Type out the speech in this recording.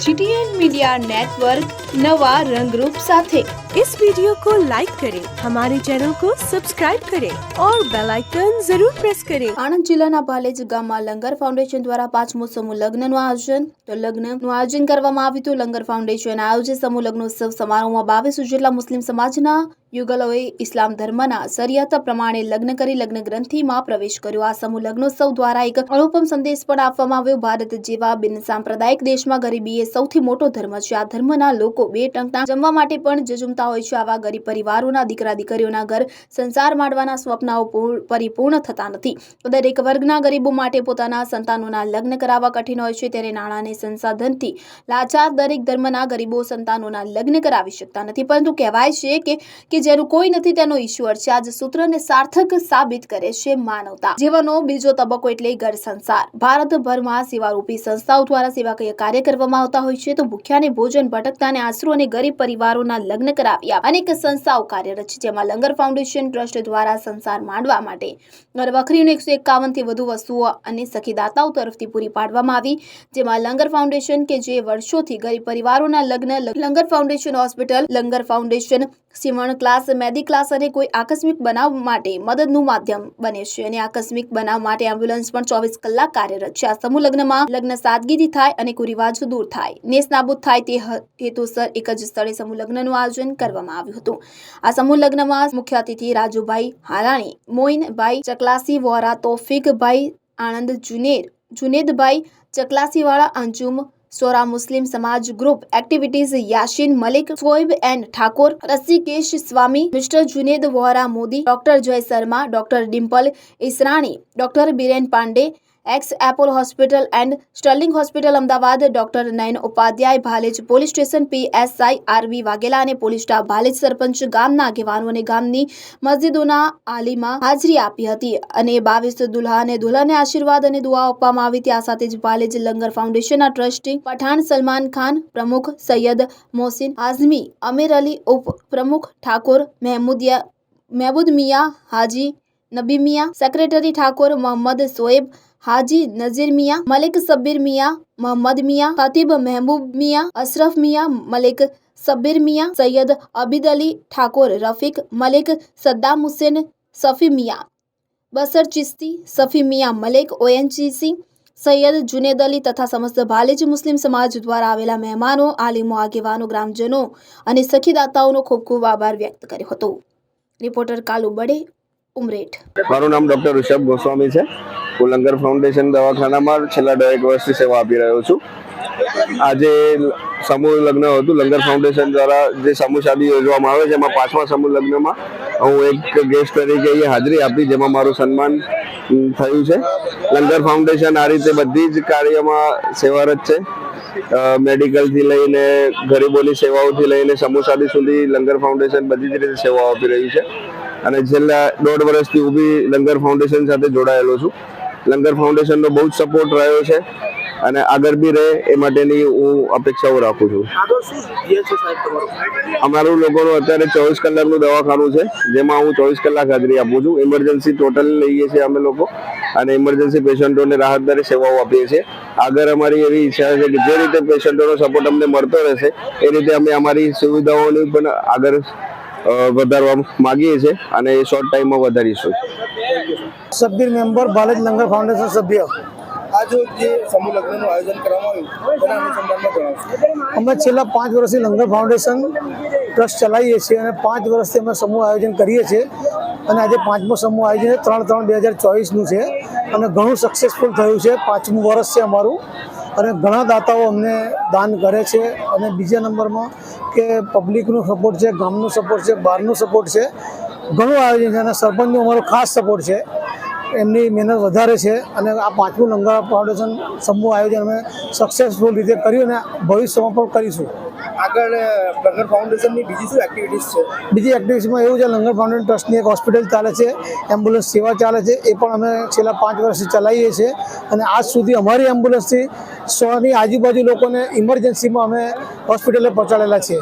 GTN media network नवा रंगरूप साथे इस वीडियो को लाइक करें हमारे चैनल को सब्सक्राइब करें और बेल आइकन जरूर प्रेस करें આણંદ જિલ્લાના ભાલેજ ગામમાં લંગર ફાઉન્ડેશન દ્વારા પાંચમો સમૂહ લગ્નનું આયોજન તો લગ્નનું આયોજન કરવામાં આવ્યું હતું લંગર ફાઉન્ડેશન આયોજિત સમૂહ લગ્નોત્સવ સમારોહમાં બાવીસ જેટલા મુસ્લિમ સમાજના યુગલોએ ઇસ્લામ ધર્મના શરિયત પ્રમાણે લગ્ન કરી લગ્ન ગ્રંથિમાં પ્રવેશ કર્યો. આ સમૂહ લગ્નોત્સવ દ્વારા એક અનુપમ સંદેશ પણ આપવામાં આવ્યો. ભારત જેવા બિન સાંપ્રદાયિક દેશમાં ગરીબી એ સૌથી મોટો ધર્મ છે. આ ધર્મના લોકો બે ટંકના જમવા માટે પણ જજુમતા હોય છે. આવા ગરીબ પરિવારોના દીકરા દીકરીઓના ઘર સંસાર માંડવાના સ્વપ્નાઓ પરિપૂર્ણ થતા નથી. દરેક વર્ગના ગરીબો માટે પોતાના સંતાનોના લગ્ન કરાવવા કઠિન હોય છે. ત્યારે નાણાંને સંસાધનથી લાચાર દરેક ધર્મના ગરીબો સંતાનોના લગ્ન કરાવી શકતા નથી. પરંતુ કહેવાય છે કે જેનું કોઈ નથી તેનો ઈશ્વર છે. આજ સૂત્રને સાર્થક સાબિત કરે છે માનવતા. જીવનનો બીજો તબક્કો એટલે ઘર સંસાર. ભારતભરમાં સેવારૂપી સંસ્થાઓ દ્વારા સેવાકીય કાર્ય કરવામાં આવતા હોય છે તો ભૂખ્યાને ભોજન, ભટકતાને આશરો અને ગરીબ પરિવારોના લગ્ન કરાવ્યા. અનેક સંસ્થાઓ કાર્યરત છે, જેમાં લંગર ફાઉન્ડેશન ટ્રસ્ટ દ્વારા સંસાર માંડવા માટે ઘરવખરીનો એકસો એકાવનથી વધુ વસ્તુઓ અને સખીદાતાઓ તરફથી પૂરી પાડવામાં આવી. જેમાં લંગર ફાઉન્ડેશન કે જે વર્ષોથી ગરીબ પરિવારોના લગ્ન, Langar foundation hospital, Langar foundation સીવણ ક્લાસ મેદી ક્લાસ અને કોઈ આકસ્મિક બનાવ માટે મદદનું માધ્યમ બને છે અને આકસ્મિક બનાવ માટે એમ્બ્યુલન્સ પણ ચોવીસ કલાક કાર્યરત છે. આ સમૂહ લગ્નમાં લગ્ન સાદગીથી થાય અને કુરિવાજો દૂર થાય. નેસનાબૂદ થાય તે હેતુસર એક જ સ્થળે સમૂહ લગ્નનું આયોજન કરવામાં આવ્યું હતું. આ સમૂહ લગ્નમાં મુખ્ય અતિથિ રાજુભાઈ હાલાણી મોઇનભાઈ ચકલાસી વોરા તોફિકભાઈ આણંદ જુનેર, જુનેદભાઈ ચકલાસીવાળા અંજુમ સોરા મુસ્લિમ સમાજ group activities Yasin Malik Soeb and Thakor, Rasikesh Swami, mister Junaid Vohra Modi, doctor Jay Sharma, doctor Dimple Israni, doctor Biren Pande ex Apollo hospital and Sterling hospital Ahmedabad doctor Nayan Upadhyay Bhalej police station PSI RV Vaghela અને police staff Bhalej સરપંચ ગામના આગેવાનો અને ગામની મસ્જિદોના આલીમાં હાજરી આપી હતી અને બાવીસ દુલ્હા અને દુલ્હનને આશીર્વાદ અને દુઆ આપવામાં આવી હતી. આ સાથે જ ભાલેજ લંગર ફાઉન્ડેશનના ટ્રસ્ટી પઠાણ સલમાન ખાન, પ્રમુખ સૈયદ મોહસિન આઝમી, અમીર અલી ઉપ પ્રમુખ ઠાકોર મહેમુદિયા મહેબૂદ મિયા, હાજી નબી મિયા, સેક્રેટરી ઠાકોર મોહમ્મદ સોએબ હાજી નઝીર મિયા મલિક સબ્બીર મિયા મોહમ્મદ મિયા ખતીબ મહેબૂબ મિયા અશરફ મિયા મલિક સબ્બીર મિયા સૈયદ અબીદ અલી ઠાકોર રફીક મલિક સદ્દામ હુસેન સફી મિયા બસર ચિસ્તી સફી મિયા મલિક ઓએનજીસી સૈયદ જુનેદ અલી તથા સમસ્ત ભાલેજ મુસ્લિમ સમાજ દ્વારા આવેલા મહેમાનો આલિમો આગેવાનો ગ્રામજનો અને સખીદાતાઓનો ખૂબ ખૂબ આભાર વ્યક્ત કર્યો હતો રિપોર્ટર કાલુ બડે ઉમરેઠ. મારું નામ ડૉક્ટર ઋષભ ગોસ્વામી છે. હું લંગર ફાઉન્ડેશન દવાખાનામાં છેલ્લા દોઢેક વર્ષથી સેવા આપી રહ્યો છું. આજે સમૂહ લગ્ન હતું. લંગર ફાઉન્ડેશન દ્વારા જે સમૂહ શાદી યોજવામાં આવે છે, એમાં પાંચમા સમૂહ લગ્નમાં હું એક ગેસ્ટ તરીકે અહીંયા હાજરી આપી, જેમાં મારું સન્માન થયું છે. લંગર ફાઉન્ડેશન આ રીતે બધી જ કાર્યમાં સેવારત છે. મેડિકલથી લઈને ગરીબોની સેવાઓથી લઈને સમૂહ શાદી સુધી લંગર ફાઉન્ડેશન બધી જ રીતે સેવાઓ આપી રહ્યું છે. અને છેલ્લા દોઢ વર્ષથી બી લંગર ફાઉન્ડેશન સાથે જોડાયેલો છું. લંગર ફાઉન્ડેશનનો બહુ જ સપોર્ટ રહ્યો છે અને આગળ બી રહે એ માટેની હું અપેક્ષાઓ રાખું છું. અમારું લોકોનું અત્યારે ચોવીસ કલાકનું દવાખાનું છે, જેમાં હું ચોવીસ કલાક હાજરી આપું છું. ઇમરજન્સી ટોટલ લઈએ છીએ અમે લોકો અને ઇમરજન્સી પેશન્ટોને રાહતદારી સેવાઓ આપીએ છીએ. આગળ અમારી એવી ઈચ્છા છે કે જે રીતે પેશન્ટોનો સપોર્ટ અમને મળતો રહેશે, એ રીતે અમે અમારી સુવિધાઓની પણ આગળ વધારવા માગીએ છીએ અને એ શોર્ટ ટાઈમમાં વધારીશું. સભ્ય મેમ્બર બાલેજ લંગર ફાઉન્ડેશન સભ્ય. અમે છેલ્લા પાંચ વર્ષથી લંગર ફાઉન્ડેશન ટ્રસ્ટ ચલાવીએ છીએ અને પાંચ વર્ષથી અમે સમૂહ આયોજન કરીએ છીએ. અને આજે પાંચમો સમૂહ આયોજન ત્રણ ત્રણ બે હજાર ચોવીસનું છે. અને ઘણું સક્સેસફુલ થયું છે પાંચમું વર્ષ છે અમારું. અને ઘણા દાતાઓ અમને દાન કરે છે અને બીજા નંબરમાં કે પબ્લિકનો સપોર્ટ છે, ગામનો સપોર્ટ છે, બહારનો સપોર્ટ છે. ઘણું આયોજન છે અને સરપંચનો અમારો ખાસ સપોર્ટ છે. એમની મહેનત વધારે છે અને આ પાંચમું લંગર ફાઉન્ડેશન સમૂહ આયોજન અમે સક્સેસફુલ રીતે કર્યું અને ભવિષ્યમાં પણ કરીશું. આગળ લંગર ફાઉન્ડેશનની બીજી શું એક્ટિવિટીઝ છે? બીજી એક્ટિવિટીમાં એવું છે લંગર ફાઉન્ડેશન ટ્રસ્ટની એક હોસ્પિટલ ચાલે છે એમ્બ્યુલન્સ સેવા ચાલે છે એ પણ અમે છેલ્લા પાંચ વર્ષથી ચલાવીએ છીએ અને આજ સુધી અમારી એમ્બ્યુલન્સથી સોની આજુબાજુ લોકોને ઇમરજન્સીમાં અમે હોસ્પિટલે પહોંચાડેલા છીએ.